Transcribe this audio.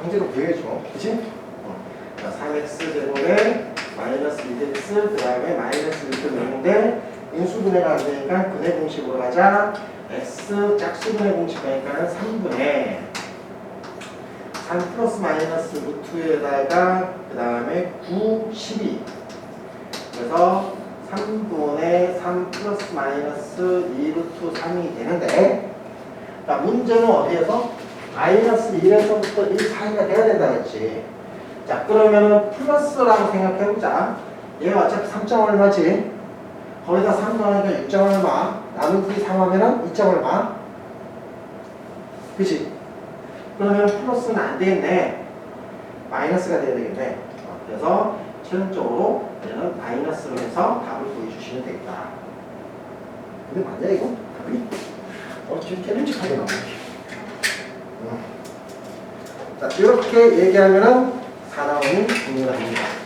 강제로 구해줘. 그치? 어. 자, 3x 제곱에 마이너스 2x 그 다음에 마이너스 1도 내는데 인수분해가 안 되니까 분해 공식으로 가자. x 짝수분해 공식 가니까는 3분의 3 플러스 마이너스 루트에다가 그 다음에 9, 12 그래서 3분의 3 플러스 마이너스 2루트 3이 되는데 자 문제는 어디에서? 마이너스 1에서부터 1 사이가 돼야 된다 했지 자 그러면은 플러스라고 생각해보자 얘가 어차피 3점 얼마지? 거기다 3 넣으니까 6점 얼마 나누기 3 하면은 2점 얼마? 그치? 그러면 플러스는 안 되겠네 마이너스가 돼야 되겠네 어, 그래서 최종적으로 얘는 마이너스로 해서 답을 보여주시면 되겠다 근데 맞냐 이거? 답이? 어 지금 깨름직하게 나오네 어. 자 이렇게 얘기하면은 사나움이 분류가 됩니다